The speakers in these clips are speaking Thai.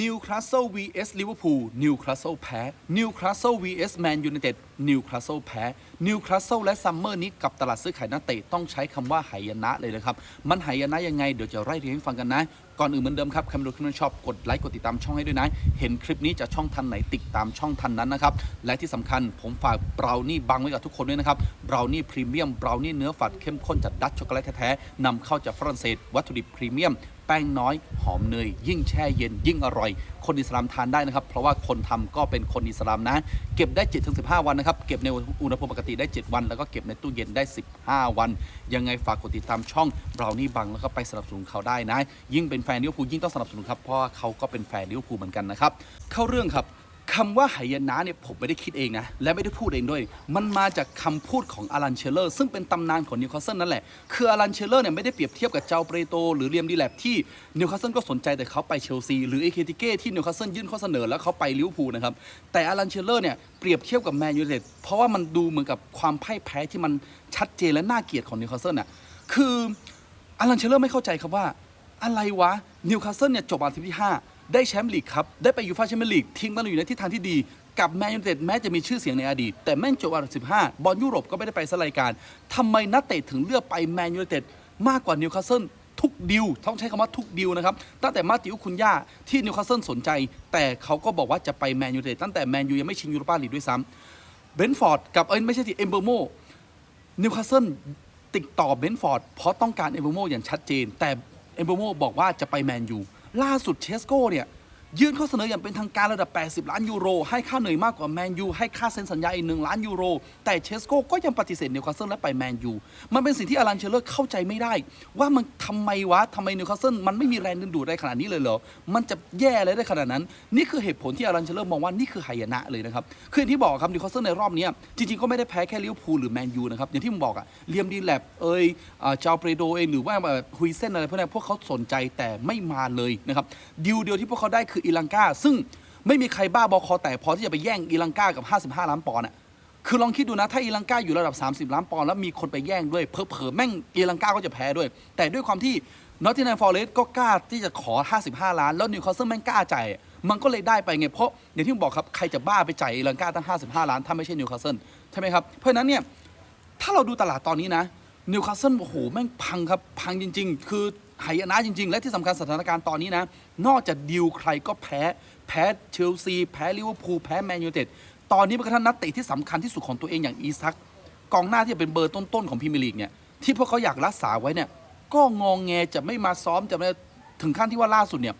นิวคาสเซิล vs ลิเวอร์พูลนิวคาสเซิลแพ้นิวคาสเซิล vs แมนยูไนเต็ด นิวคาสเซิลแพ้นิวคาสเซิลและซัมเมอร์นี้กับตลาดซื้อขายนักเตะต้องใช้คำว่าหายนะเลยนะครับ มันหายนะยังไง เดี๋ยวจะไล่เรียงให้ฟังกันนะ ก่อนอื่นเหมือนเดิมครับใครไม่รู้คลิปนี้ชอบกดไลค์กดติดตามช่องให้ด้วยนะ เห็นคลิปนี้จะช่องทันไหนติดตามช่องทันนั้นนะครับและที่สำคัญผมฝากเบราวนี่บังไว้กับทุกคนด้วยนะครับเบราวนี่พรีเมียมเบราวนี่เนื้อฝัดเข้มข้นจากดัชช็อกโกแลตแท้ๆนำเข้าจากฝรั่งเศส วัตถุดิบพรีเมียมแป้งน้อยหอมเนย ยิ่งแช่เย็นยิ่งอร่อย คนอิสลามทานได้นะครับ เพราะว่าคนทำก็เป็นคนอิสลามนะ เก็บได้7-15 วันนะครับเก็บในอุณหภูมิปกติได้ 7 วัน แล้วก็เก็บในตู้เย็นได้ 15 วัน ยังไงฝากกดติดตามช่องเรานี่บังแล้วก็ไปสนับสนุนเขาได้นะ ยิ่งเป็นแฟนลิเวอร์พูลยิ่งต้องสนับสนุนครับเพราะเขาก็เป็นแฟนลิเวอร์พูลเหมือนกันนะครับเข้าเรื่องครับ คำว่าหายนะเนี่ยผมไม่ได้คิดเองนะ และไม่ได้พูดเองด้วย มันมาจากคำพูดของอารันเชลเลอร์ซึ่งเป็นตำนานของนิวคาสเซิลนั่นแหละ คืออารันเชลเลอร์เนี่ยไม่ได้เปรียบเทียบกับเจ้าเปรโต หรือเรียมดีแลบที่นิวคาสเซิลก็สนใจแต่เขาไปเชลซีหรือเอเคติเก้ที่นิวคาสเซิลยื่นข้อเสนอแล้วเขาไปลิเวอร์พูลนะครับแต่อารันเชลเลอร์เนี่ยเปรียบเทียบกับแมนยูไนเต็ดเพราะว่ามันดูเหมือนกับความพ่ายแพ้ที่มันชัดเจนและน่าเกลียดของนิวคาสเซิลน่ะคืออารันเชลเลอร์ไม่เข้าใจครับว่าอะไรวะนิวคาสเซิลเนี่ยจบอันดับที่5 ได้แชมป์ลีกครับ ได้ไปยูฟ่าแชมเปี้ยนลีกทีมมันอยู่ในทิศทางที่ดี กับแมนยูเต็ดแม้จะมีชื่อเสียงในอดีต แต่แม่งจบอันดับ15 บอลยุโรปก็ไม่ได้ไปสกรายการทำไมนักเตะถึงเลือกไปแมนยูเต็ดมากกว่านิวคาสเซิลทุกดิวต้องใช้คำว่าทุกดิวนะครับ ตั้งแต่มาติอุคุณย่าที่นิวคาสเซิลสนใจ แต่เขาก็บอกว่าจะไปแมนยูเต็ดตั้งแต่แมนยูยังไม่ชิงยูโรปาลีกด้วยซ้ำเบนฟอร์ดกับเอ้ยไม่ใช่ที่เอมเบอร์โมนิวคาสเซิลติดต่อเบนฟอร์ดเพราะต้องการเอมเบอร์โมอย่างชัดเจน แต่เอมเบอร์โมบอกว่าจะไปแมนยู ล่าสุดเชสโก้เนี่ย ยื่นข้อเสนออย่างเป็นทางการระดับ 80 ล้านยูโร ให้ค่าเหนื่อยมากกว่าแมนยูให้ค่าเซ็นสัญญาอีกหนึ่งล้านยูโร แต่เชสโก้ก็ยังปฏิเสธนิวคาสเซิลและไปแมนยู มันเป็นสิ่งที่อลันเชลเลอร์เข้าใจไม่ได้ ว่ามันทำไมวะทำไมนิวคาสเซิลมันไม่มีแรงดึงดูดได้ขนาดนี้เลยเหรอ มันจะแย่เลยได้ขนาดนั้น นี่คือเหตุผลที่อลันเชลเลอร์มองว่านี่คือหายนะเลยนะครับ คืออย่างที่บอกครับนิวคาสเซิลในรอบนี้จริงๆก็ไม่ได้แพ้แค่ลิเวอร์พูลหรือแมนยูนะครับอย่างที่ผมบอกอะเลียมดีแลบเอยอ่าจาเปโดเองหรือว่าฮุยเซนอะไรพวกนี้พวกเขาสนใจแต่ไม่มาเลยนะครับดิวเดียวที่พวกเขาได้คืออิลังกาซึ่งไม่มีใครบ้าบอคอแตกพอที่จะไปแย่งอีลังกากับ 55 ล้านปอนด์อะคือลองคิดดูนะ ถ้าอีลังกาอยู่ระดับ 30 ล้านปอนด์แล้วมีคนไปแย่งด้วยเพอเพอแม่งอีลังกาก็จะแพ้ด้วย แต่ด้วยความที่นอตติ n แ a m ฟอร์เรสก็กล้าที่จะขอ 55 ล้าน แล้วนิวคาสเซิลแม่งกล้าจ่ายมันก็เลยได้ไปไงเพราะอย่างที่ผมบอกครับใครจะบ้าไปจ่ายอีลังกาตั้ง 55 ล้านถ้าไม่ใช่นิวคาสเซิลใช่ไหมครับเพราะฉะนั้นเนี่ยถ้าเราดูตลาดตอนนี้นะนิวคาสเซิลโอ้โหแม่งพังครับพังจริง ๆ คือ หายนะจริง ๆ และที่สำคัญสถานการณ์ตอนนี้นะ นอกจากดิวใครก็แพ้แพ้เชลซี แพ้ลิเวอร์พูลแพ้แมนยูเต็ดตอนนี้เป็นกระทั่งนักเตะที่สำคัญที่สุดของตัวเองอย่างอีซักกองหน้าที่เป็นเบอร์ต้นๆของพรีเมียร์ลีกเนี่ยที่พวกเขาอยากรักษาไว้เนี่ยก็งองแงจะไม่มาซ้อมจะไม่ถึงขั้นที่ว่าล่าสุดเนี่ย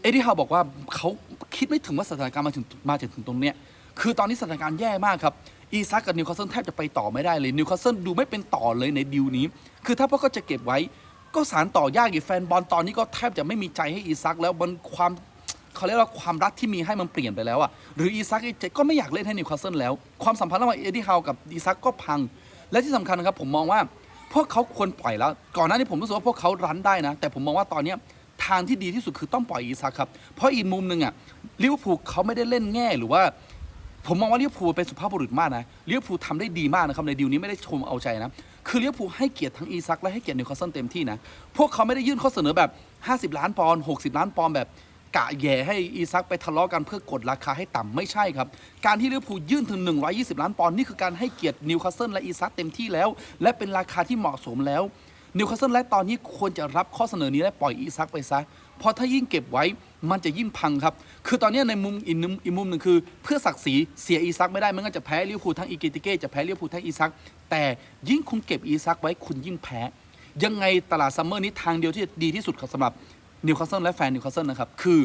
เอ็ดดี้ฮาวบอกว่าเขาคิดไม่ถึงว่าสถานการณ์มาถึงมาถึงตรงเนี้ยคือตอนนี้สถานการณ์แย่มากครับอีซักกับนิวคาสเซิลแทบจะไปต่อไม่ได้เลยนิวคาสเซิลดูไม่เป็นต่อเลยในดิวนี้ คือถ้าพวกเขาจะเก็บไว้ ก็สารต่อยากอีกแฟนบอลตอนนี้ก็แทบจะไม่มีใจให้อีซักแล้วมันความเขาเรียกว่าความรักที่มีให้มันเปลี่ยนไปแล้วอะหรืออีซักก็ไม่อยากเล่นให้นิวคาสเซิลแล้ว ความสัมพันธ์ระหว่างเอ็ดดี้ฮาวกับอีซักก็พัง และที่สำคัญนะครับผมมองว่าพวกเขาควรปล่อยแล้ว ก่อนหน้านี้ผมรู้สึกว่าพวกเขารันได้นะ แต่ผมมองว่าตอนเนี้ทางที่ดีที่สุดคือต้องปล่อยอีซักครับ เพราะอีกมุมหนึ่งอะลิเวอร์พูลเขาไม่ได้เล่นแง่หรือว่า ผมมองว่าลิเวอร์พูลเป็นสุภาพบุรุษมากนะลิเวอร์พูลทำได้ดีมากนะครับในดีลนี้ไม่ได้ชมเอาใจนะ คือเลี้ยวผูให้เกียรติทั้งอีซักและให้เกียรตินิวคาสเซิลเต็มที่นะ พวกเขาไม่ได้ยื่นข้อเสนอแบบ 50 ล้านปอนด์60 ล้านปอนด์แบบกะแย่ให้อีซักไปทะเลาะกันเพื่อกดราคาให้ต่ำไม่ใช่ครับ การที่ลิเวอร์พูลยื่นถึง 120 ล้านปอนด์นี่คือการให้เกียรตินิวคาสเซิลและอีซักเต็มที่แล้ว และเป็นราคาที่เหมาะสมแล้ว นิวคาสเซิลและตอนนี้ควรจะรับข้อเสนอนี้และปล่อยอีซักไปซะ เพราะถ้ายิ่งเก็บไว้มันจะยิ่งพังครับ คือตอนนี้ในมุมอีกมุมอีกมุมหนึ่งคือ เพื่อศักดิ์ศรีเสียอีซักไม่ได้ไม่งั้นจะแพ้ลิเวอร์พูลทั้งอีกิติเก้จะแพ้ลิเวอร์พูลทั้งอีซัก แต่ยิ่งคุณเก็บอีซักไว้คุณยิ่งแพ้ ยังไงตลาดซัมเมอร์นี้ทางเดียวที่ดีที่สุดสำหรับนิวคาสเซิลและแฟนนิวคาสเซิลนะครับคือ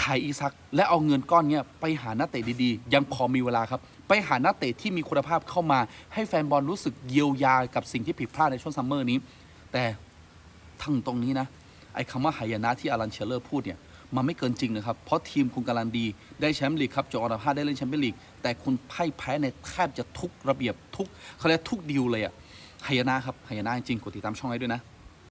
ขายอีซัก และเอาเงินก้อนเนี้ยไปหานักเตะดีๆ ยังพอมีเวลาครับ ไปหานักเตะที่มีคุณภาพเข้ามา ให้แฟนบอลรู้สึกเยียวยากับสิ่งที่ผิดพลาดในช่วงซัมเมอร์นี้ แต่ทั้งตรงนี้นะ ไอ้คำว่าหายนะที่อารันเชลเลอร์พูดเนี่ยมันไม่เกินจริงนะครับ เพราะทีมคุณกำลังดี ได้แชมป์ลีกครับจอันดับห้าได้เล่นแชมเปี้ยนลีก แต่คุณพ่ายแพ้ในแทบจะทุกระเบียบทุกเขาเรียกทุกดีลเลยอะหายนะ ครับหายนะจริงกดติดตามช่องให้ด้วยนะ